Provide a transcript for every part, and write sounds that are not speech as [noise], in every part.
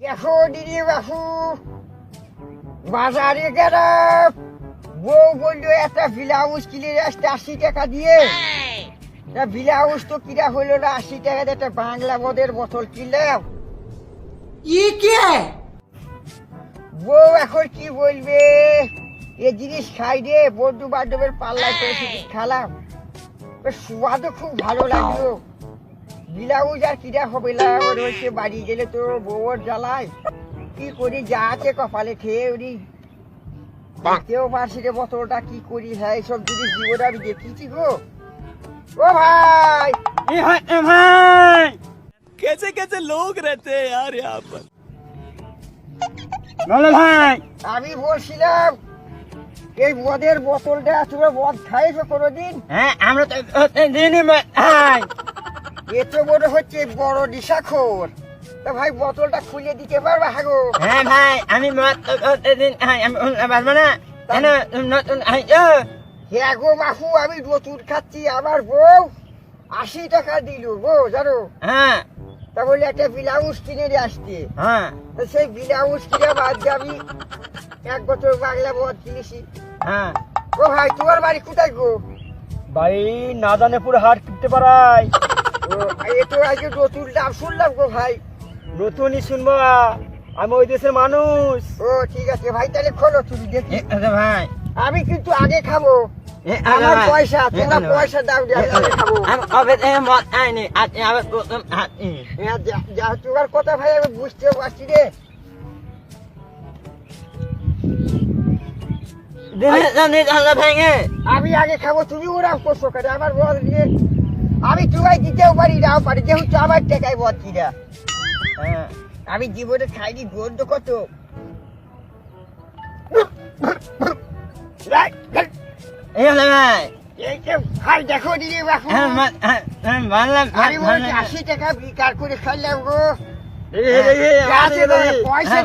দেখো দিদি বাসু বাজারে গেলাম বউ বলল একটা ব্লাউজ কিনে আসতে আশি টাকা দিয়ে তা ব্লাউজ তো কিনা হলো না আশি টাকা দিয়ে একটা বাংলা মদের বোতল কিনলাম ই কে বউ এখন কি বলবে? এ জিনিস খাই রে বন্ধু বান্ধবের পাল্লায় করে জিনিস খালাম। সুবাদও খুব ভালো লাগল। ব্লাউজ আর কিরা হবে না হচ্ছে বাড়ি গেলে তো বউর জ্বালায়। কি করি যা আছে কপালে খেয়ে উনি। কেউ পারছি রে বতলটা কি করি? হ্যাঁ এইসব জিনিস জীবনে আমি দেখেছি গো। ও ভাই! ভাই! কেসে কেসে লোক রেতে আর ইয়ার নলে ভাই। আমি বলছিলাম এই বদের বোতলটা তোমরা মদ খাইছো কোনোদিন? হ্যাঁ আমরা তো দিনই ভাই। এ তো হচ্ছে বড় নিশাখোর। তা ভাই বোতলটা খুলে দিতে পারবে হাগো? হ্যাঁ ভাই আমি মদ দিন আমি পারব না। কেন নতুন হ্যাঁ গো বাহু আমি নতুন খাচ্ছি আমার বউ আশি টাকা দিল গো জানো? হ্যাঁ। তা বলে একটা ব্লাউজ কিনে দিয়ে আসতে। হ্যাঁ। সেই ব্লাউজ কিনে বাদ আমি এক বছর বাংলা মদ কিনেছি। হ্যাঁ। ও ভাই তোমার বাড়ি কোথায় গো? বাড়ি না জানে পুরো হাট কিনতে পারাই এ তো আজকে নতুন নাম শুনলাম গো ভাই। নতুনই শুনব। আমি ওই দেশের মানুষ। ও ঠিক আছে ভাই তাহলে খোলো তুমি দেখি। ভাই। আমি কিন্তু আগে খাব। আমার পয়সা তোমরা পয়সা দাও দিয়ে আমি খাব মত আইনি আজ আমি প্রথম হ্যাঁ, কথা ভাই আমি বুঝতে পারছি রে আমি আগে খাব তুমি ওরাম করছ কেন আমার বল দিয়ে আমি তোমায় দিতেও পারি নাও পারি যেহেতু আমার টাকায় বল কিনা হ্যাঁ আমি জীবনে খাইনি গন্ধ কত এই দেখো দিদি বাপু। আশি টাকা বিকার করে খাইলাম গো। হ্যাঁ, পয়সা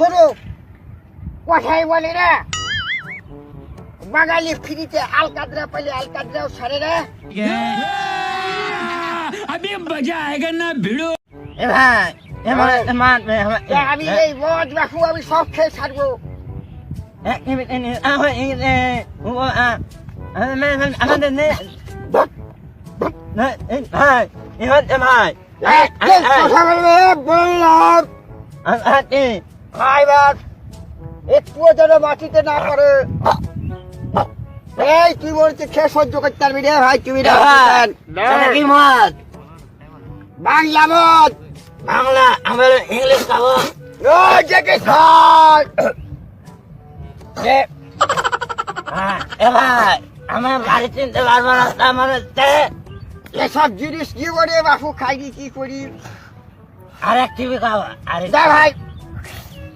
শোনো কথাই বলে না। বাঙালি ফ্রিতে আলকাতরা পেলে আলকাতরাও সারে না। আমি মজা আয়েগা না ভিড়ো। এ ভাই হ্যাঁ। আমি এই আমি সব খেয়ে ছাড়বো। একটুও যেন মাটিতে না করে এই তুই বলছিস খেয়ে সহ্য করতে পারবি রে ভাই তুমি কি মত বাংলা মদ বাংলা আমরা ইংলিশ খাব। যে এবার আমার বাড়ি চিনতে পারব না আমার হচ্ছে এসব জিনিস কি করে বাপু খাইনি কি করি? আর এক টিভি খাব আরে দা ভাই।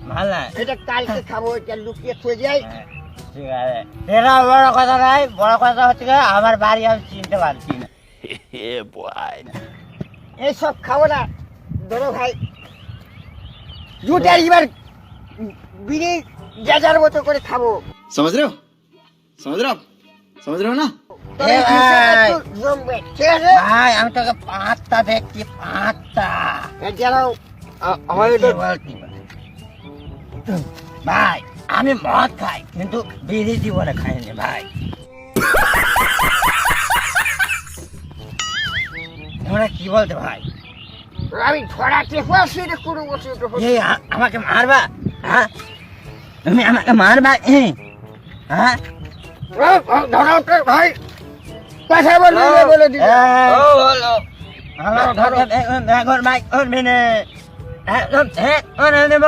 ভালো এটা কালকে খাব এটা লুকিয়ে থয়ে যাই। হ্যাঁ, ঠিক আছে। এটা বড় কথা নাই বড় কথা হচ্ছে আমার বাড়ি আমি চিনতে পারছি না। [laughs] এসব খাব না ধরো ভাই। জুটের এবার বিড়ি যা মতো করে খাব। সমাজ রেও সমাজ রেও সমাজ রেও না? হ্যাঁ, আমি তোকে পাঁচটা দেখছি পাঁচটা। ভাই আমি মদ খাই কিন্তু বিড়ি জীবনে খাইনি ভাই। কি বলতে ভাই? আমি আমাকে মারবা হ্যাঁ? তুমি আমাকে মারবা এ? হ্যাঁ ধরাও তো ভাই কথা বলবি না বলে দিবি ও হলো আমার ঘরে এখন বাইক করবি না একদম ঠিক করে দেব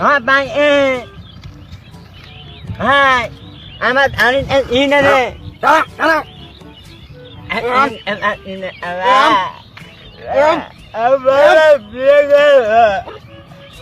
আমার বাইক এ হ্যাঁ আমার গাড়িতে ইনে রে দাঁড়াও, দাঁড়াও। দা, দা, দা, দা, দা, এই মালকে খাই অন্য কিছু নেই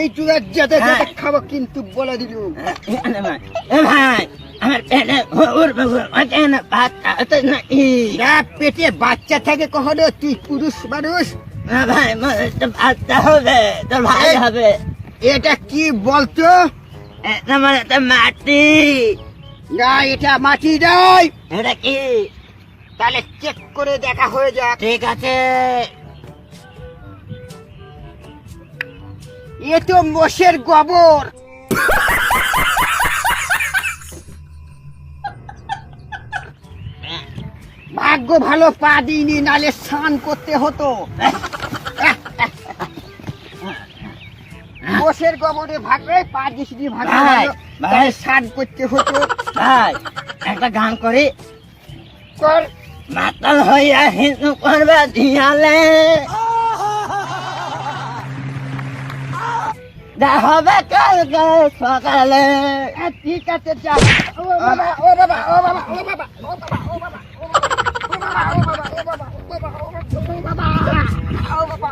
এই চুলার যেতে যেতে। খাব কিন্তু বলে দিল ভাই আমার পেটে ভাত পেটে বাচ্চা থাকে কখনো? তুই পুরুষ মানুষ। ভাই বাচ্চা হবে তোর ভাই হবে। এটা কি বলতো? আমার একটা মাটি। না এটা মাটি নয়। এটা কি? তাহলে চেক করে দেখা হয়ে যাক। ঠিক আছে। এ তো মোষের গোবর। ভাগ্য ভালো পা দিইনি নালে স্নান করতে হতো। মোষের গোবরে ভাগবে পা দিসনি ভাগ্য ভাই, স্নান করতে হতো। ভাই একটা গান করে। কর। মাতাল হইয়া হিন্দু করবে দিয়ালে। হবে সকালে ঠিক আছে ও বাবা ও বাবা ও বাবা ও বাবা ও বাবা ও বাবা ও বাবা ও বাবা ও বাবা ও বাবা ও বাবা ও বাবা ও বাবা